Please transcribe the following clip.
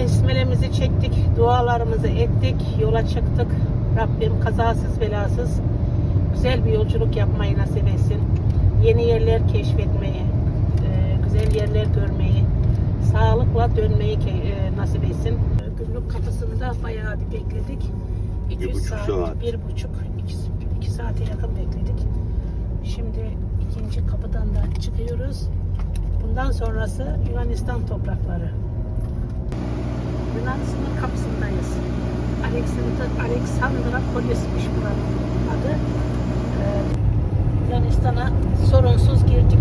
besmelemizi çektik, dualarımızı ettik, yola çıktık. Rabbim kazasız belasız güzel bir yolculuk yapmayı nasip etsin. Yeni yerler keşfetmeyi, e, güzel yerler görmeyi, sağlıkla dönmeyi e, nasip etsin. Gümrük kapısında bayağı bir bekledik. İki Bir buçuk saat. bir buçuk, iki, iki saate yakın bekledik. Şimdi ikinci kapıdan da çıkıyoruz. Bundan sonrası Yunanistan toprakları. Yunan sınır kapısındayız. Alexandra, Alexandra Polis'miş buranın adı. Ee, Yunanistan'a sorunsuz girdik